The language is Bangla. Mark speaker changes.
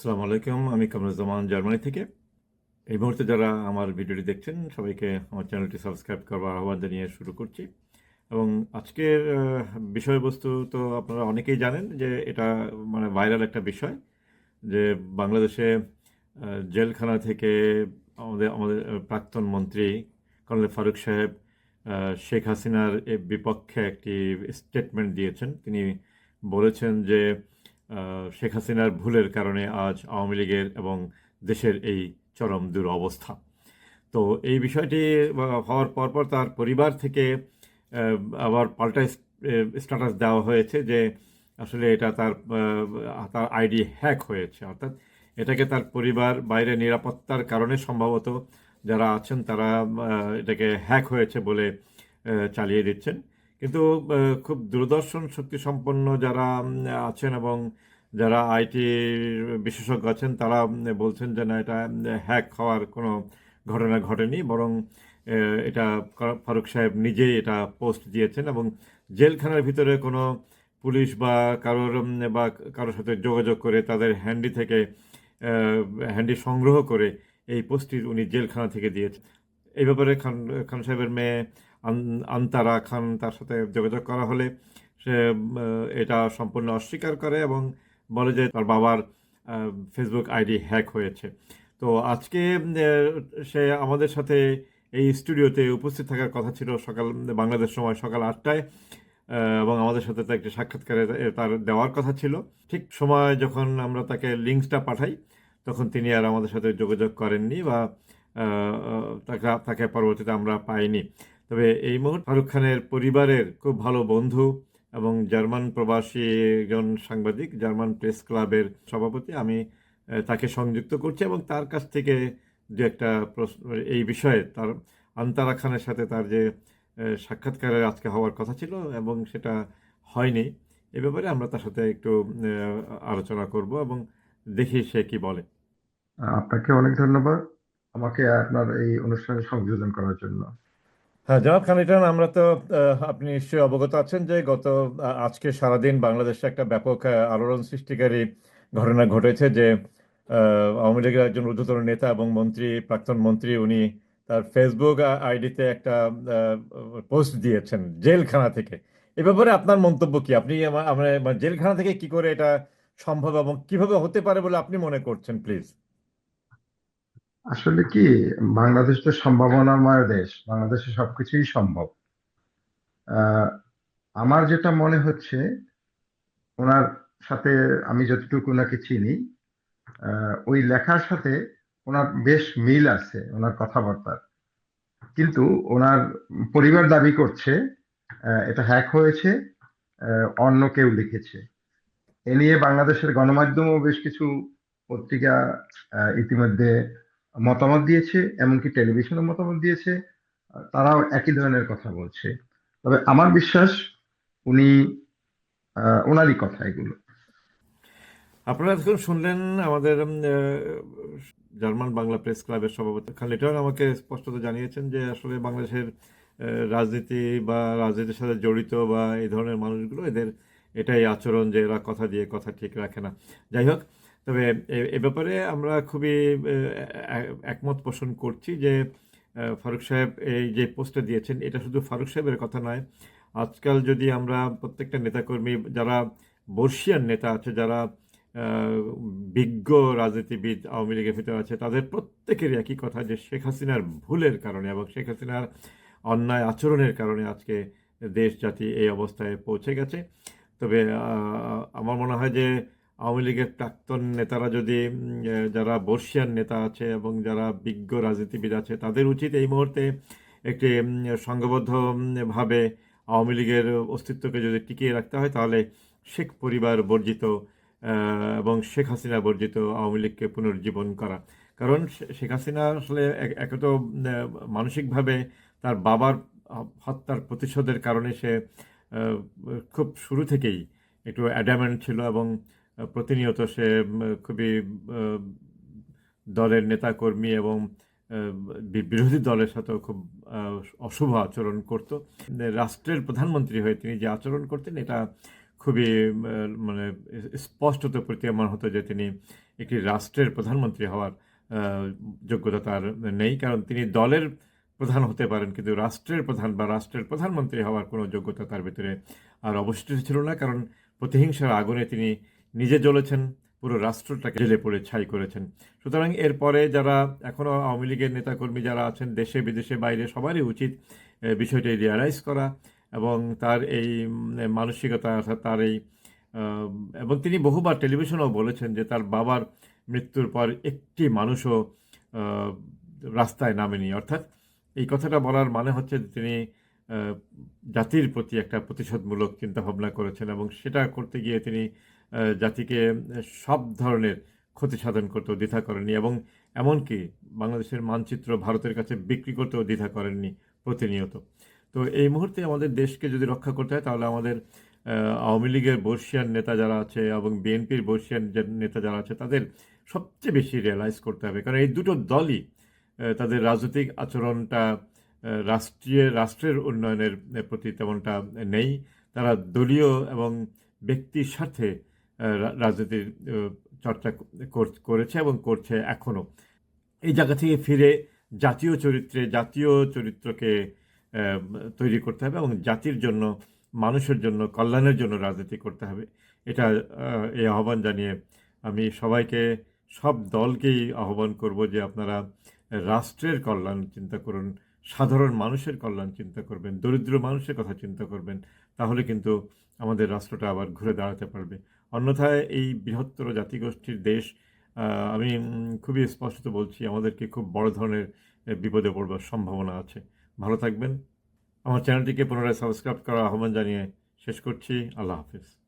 Speaker 1: আসসালামু আলাইকুম, আমি কামরুজ্জামান জার্মানি থেকে। এই মুহূর্তে যারা আমার ভিডিওটি দেখছেন, সবাইকে আমার চ্যানেলটি সাবস্ক্রাইব করবার আহ্বান জানিয়ে শুরু করছি। এবং আজকের বিষয়বস্তু তো আপনারা অনেকেই জানেন যে এটা মানে ভাইরাল একটা বিষয়, যে বাংলাদেশে জেলখানা থেকে আমাদের আমাদের প্রাক্তন মন্ত্রী কর্নেল ফারুক সাহেব শেখ হাসিনার বিপক্ষে একটি স্টেটমেন্ট দিয়েছেন। তিনি বলেছেন যে শেখ হাসিনার ভুলের কারণে আজ আওয়ামী লীগের এবং দেশের এই চরম দুরবস্থা। তো এই বিষয়টি হওয়ার পরপর তার পরিবার থেকে আবার পাল্টা স্ট্যাটাস দেওয়া হয়েছে যে আসলে এটা তার তার আইডি হ্যাক হয়েছে। অর্থাৎ এটাকে তার পরিবার বাইরে নিরাপত্তার কারণে সম্ভবত যারা আছেন তারা এটাকে হ্যাক হয়েছে বলে চালিয়ে দিচ্ছেন। কিন্তু খুব দূরদর্শন শক্তি সম্পন্ন যারা আছেন এবং যারা আইটি বিশেষজ্ঞ আছেন, তারা বলছেন যে না, এটা হ্যাক হওয়ার কোনো ঘটনা ঘটেনি, বরং এটা ফারুক সাহেব নিজেই এটা পোস্ট দিয়েছেন এবং জেলখানার ভিতরে কোনো পুলিশ বা কারোর বা কারোর সাথে যোগাযোগ করে তাদের হ্যান্ডি থেকে হ্যান্ডি সংগ্রহ করে এই পোস্টটি উনি জেলখানা থেকে দিয়েছেন। এই ব্যাপারে খান খান সাহেবের মেয়ে আন্তারা খান তার সাথে যোগাযোগ করা হলে সে এটা সম্পূর্ণ অস্বীকার করে এবং বলে যে তার বাবার ফেসবুক আইডি হ্যাক হয়েছে। তো আজকে সে আমাদের সাথে এই স্টুডিওতে উপস্থিত থাকার কথা ছিল সকাল, বাংলাদেশ সময় সকাল আটটায় এবং আমাদের সাথে তার একটি সাক্ষাৎকারে তার দেওয়ার কথা ছিল। ঠিক সময় যখন আমরা তাকে লিঙ্কসটা পাঠাই, তখন তিনি আর আমাদের সাথে যোগাযোগ করেননি বা তাকে তাকে পরবর্তীতে আমরা পাইনি। তবে এই মুহূর্তে ফারুক খানের পরিবারের খুব ভালো বন্ধু এবং জার্মান প্রবাসী একজন সাংবাদিক, জার্মান প্রেস ক্লাবের সভাপতি, আমি তাকে সংযুক্ত করছি এবং তার কাছ থেকে দু একটা প্রশ্ন এই বিষয়ে তার, আন্তারা খানের সাথে তার যে সাক্ষাৎকারের আজকে হওয়ার কথা ছিল এবং সেটা হয়নি। এ ব্যাপারে আমরা তার সাথে একটু আলোচনা করব এবং দেখি সে কি বলে।
Speaker 2: আপনাকে অনেক ধন্যবাদ আমাকে আপনার এই অনুষ্ঠানে সংযোজন করার জন্য।
Speaker 1: হ্যাঁ জনাব খান রিটার্ন আমরা তো আপনি নিশ্চয়ই অবগত আছেন যে গত আজকে সারাদিন বাংলাদেশে একটা ব্যাপক আলোড়ন সৃষ্টিকারী ঘটনা ঘটেছে যে আওয়ামী লীগের একজন ঊর্ধ্বতন নেতা এবং মন্ত্রী, প্রাক্তন মন্ত্রী, উনি তার ফেসবুক আইডিতে একটা পোস্ট দিয়েছেন জেলখানা থেকে। এ ব্যাপারে আপনার মন্তব্য কি? আপনি আমরা মানে জেলখানা থেকে কি করে এটা সম্ভব এবং কীভাবে হতে পারে বলে আপনি মনে করছেন, প্লিজ?
Speaker 2: আসলে কি, বাংলাদেশ তো সম্ভাবনাময় দেশ, বাংলাদেশে সবকিছুই সম্ভব। আমার যেটা মনে হচ্ছে, ওনার সাথে আমি যতটুকু ওনাকে চিনি ওই লেখার সাথে ওনার বেশ মিল আছে, ওনার কথাবার্তার। কিন্তু ওনার পরিবার দাবি করছে এটা হ্যাক হয়েছে অন্য কেউ লিখেছে। এ নিয়ে বাংলাদেশের গণমাধ্যমও বেশ কিছু পত্রিকা ইতিমধ্যে মতামত দিয়েছে, এমনকি টেলিভিশনে মতামত দিয়েছে তারাও একই ধরনের কথা বলছে। তবে আমার বিশ্বাস উনি ওনারই কথা এগুলো।
Speaker 1: আপনারা এখন শুনলেন আমাদের জার্মান বাংলা প্রেস ক্লাবের সভাপতি খান লিটন আমাকে স্পষ্টত জানিয়েছেন যে আসলে বাংলাদেশের রাজনীতি বা রাজনীতির সাথে জড়িত বা এই ধরনের মানুষগুলো এদের এটাই আচরণ যে এরা কথা দিয়ে কথা ঠিক রাখে না। যাই হোক তবে এ- ব্যাপারে আমরা খুবই একমত পোষণ করছি যে ফারুক সাহেব এই যে পোস্টটা দিয়েছেন, এটা শুধু ফারুক সাহেবের কথা নয়। আজকাল যদি আমরা প্রত্যেকটা নেতাকর্মী, যারা বর্ষিয়ান নেতা আছে, যারা বিজ্ঞ রাজনীতিবিদ আওয়ামী লীগের ভিতরে আছে, তাদের প্রত্যেকেরই একই কথা যে শেখ হাসিনার ভুলের কারণে এবং শেখ হাসিনার অন্যায় আচরণের কারণে আজকে দেশ জাতি এই অবস্থায় পৌঁছে গেছে। তবে আমার মনে হয় যে আওয়ামী লীগের প্রাক্তন নেতারা যদি যারা বর্ষিয়ান নেতা আছে এবং যারা বিজ্ঞ রাজনীতিবিদ আছে তাদের উচিত এই মুহূর্তে একটি উম, সংঘবদ্ধ উম, ভাবে আওয়ামী লীগের অস্তিত্বকে যদি টিকিয়ে রাখতে হয় তাহলে শেখ পরিবার বর্জিত এবং শেখ হাসিনা বর্জিত আওয়ামী লীগকে পুনর্জীবন করা। কারণ শেখ হাসিনা আসলে এক- তো মানসিকভাবে তার বাবার হত্যার প্রতিশোধের কারণে সে খুব শুরু থেকেই একটু অ্যাডামেন্ট ছিল এবং প্রতিনিয়ত সে খুবই দলের নেতাকর্মী এবং বিরোধী দলের সাথেও খুব অশুভ আচরণ করত। রাষ্ট্রের প্রধানমন্ত্রী হয়ে তিনি যে আচরণ করতেন, এটা খুবই মানে স্পষ্টত প্রতীয়মান হতো যে তিনি একটি রাষ্ট্রের প্রধানমন্ত্রী হওয়ার যোগ্যতা তার নেই। কারণ তিনি দলের প্রধান হতে পারেন, কিন্তু রাষ্ট্রের প্রধান বা রাষ্ট্রের প্রধানমন্ত্রী হওয়ার কোনো যোগ্যতা তার ভিতরে আর অবশিষ্ট ছিল না। কারণ প্রতিহিংসার আগুনে তিনি নিজে জ্বলেছেন, পুরো রাষ্ট্রটাকে জেলে পড়ে ছাই করেছেন। সুতরাং এরপরে যারা এখনও আওয়ামী লীগের নেতাকর্মী যারা আছেন, দেশে, বিদেশে, বাইরে, সবারই উচিত বিষয়টি রিয়ালাইজ করা এবং তার এই মানসিকতা অর্থাৎ তার এই এবং তিনি বহুবার টেলিভিশনেও বলেছেন যে তার বাবার মৃত্যুর পর একটি মানুষও রাস্তায় নামেনি। অর্থাৎ এই কথাটা বলার মানে হচ্ছে তিনি জাতির প্রতি একটা প্রতিশোধমূলক চিন্তাভাবনা করেছেন এবং সেটা করতে গিয়ে তিনি জাতিকে সব ধরনের ক্ষতি সাধন করতেও দ্বিধা করেননি এবং এমনকি বাংলাদেশের মানচিত্র ভারতের কাছে বিক্রি করতেও দ্বিধা করেননি প্রতিনিয়ত। তো এই মুহূর্তে আমাদের দেশকে যদি রক্ষা করতে হয়, তাহলে আমাদের আওয়ামী লীগের বর্ষিয়ান নেতা যারা আছে এবং বিএনপির বর্ষিয়ান যে নেতা যারা আছে, তাদের সবচেয়ে বেশি রিয়েলাইজ করতে হবে। কারণ এই দুটো দলই তাদের রাজনৈতিক আচরণটা রাষ্ট্রীয়, রাষ্ট্রের উন্নয়নের প্রতি তেমনটা নেই। তারা দলীয় এবং ব্যক্তির রা- রাজনীতির চর্চা কর- করেছে এবং করছে এখনও এই জায়গা থেকে ফিরে জাতীয় চরিত্রে, জাতীয় চরিত্রকে তৈরি করতে হবে এবং জাতির জন্য, মানুষের জন্য, কল্যাণের জন্য রাজনীতি করতে হবে। এটা এই আহ্বান জানিয়ে আমি সবাইকে, সব দলকেই আহ্বান করব যে আপনারা রাষ্ট্রের কল্যাণ চিন্তা করুন, সাধারণ মানুষের কল্যাণ চিন্তা করবেন, দরিদ্র মানুষের কথা চিন্তা করবেন, তাহলে কিন্তু আমাদের রাষ্ট্রটা আবার ঘুরে দাঁড়াতে পারবে। অন্যথায় এই বৃহত্তর জাতিগোষ্ঠীর দেশ আমি খুবই স্পষ্টত বলছি, আমাদেরকে খুব বড় ধরনের বিপদে পড়বার সম্ভাবনা আছে। ভালো থাকবেন। আমার চ্যানেলটিকে পুনরায় সাবস্ক্রাইব করার আহ্বান জানিয়ে শেষ করছি। আল্লাহ হাফিজ।